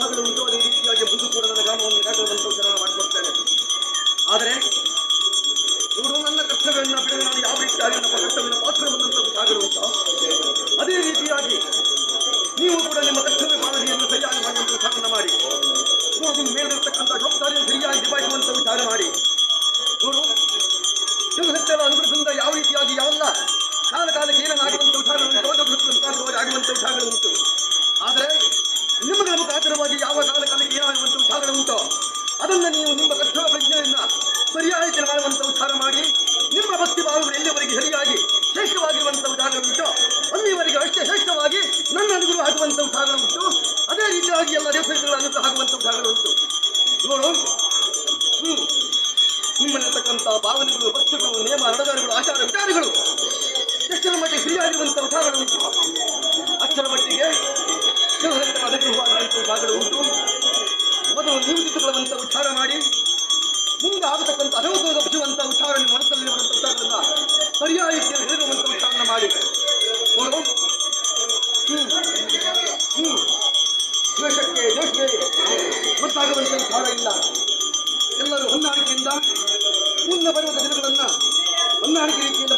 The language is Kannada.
ಕಾಕುವಂತ ಉತ್ಸಾಹಗಳು ಉಂಟು ಅದೇ ರೀತಿಯಾಗಿ ಅದನ್ನು ನೀವು ನಿಮ್ಮ ಕಷ್ಟ ಪ್ರಜ್ಞೆಯನ್ನ ಸರಿಯಾಗಿ ಮಾಡುವಂತ ಉದ್ಧಾರ ಮಾಡಿ, ನಿಮ್ಮ ಭಕ್ತಿ ಭಾವಗಳು ಎಲ್ಲಿವರೆಗೆ ಸರಿಯಾಗಿ ಶ್ರೇಷ್ಠವಾಗಿರುವಂತಹ ಉದಾಹರಣೆ ಉಂಟು, ಅಲ್ಲಿವರೆಗೆ ಅಷ್ಟೇ ಶ್ರೇಷ್ಠವಾಗಿ ನನ್ನ ಅನುಗುರು ಆಗುವಂತಹ ಉದಾಹರಣೆ ಉಂಟು. ಅದೇ ರೀತಿಯಾಗಿ ಎಲ್ಲ ದೇವತೆಗಳ ಅನುಗ್ರಹ ಆಗುವಂತ ಉದಾಹರಣೆ ಉಂಟು. ನೋಡು, ಹ್ಮ್ ನಿಮ್ಮಲ್ಲಿರ್ತಕ್ಕಂಥ ಭಾವನೆಗಳು ಆಗತಕ್ಕಂಥ ವಿಚಾರ ನಿಮ್ಮ ಮನಸ್ಸಲ್ಲಿ ನಿಮ್ಮ ವಿಚಾರಗಳನ್ನ ಸರಿಯಾಗಿ ಹೇಳಿರುವಂಥ ಉಚ್ಚಾರಣ ಮಾಡಿ. ದ್ವೇಷಕ್ಕೆ ದೇಶಕ್ಕೆ ಗೊತ್ತಾಗುವಂಥ ವಿಚಾರ ಇಲ್ಲ. ಎಲ್ಲರೂ ಹೊಂದಾಣಿಕೆಯಿಂದ ಮುಂದೆ ಬರುವ ದಿನಗಳನ್ನ ಹೊಂದಾಣಿಕೆ ರೀತಿಯಲ್ಲಿ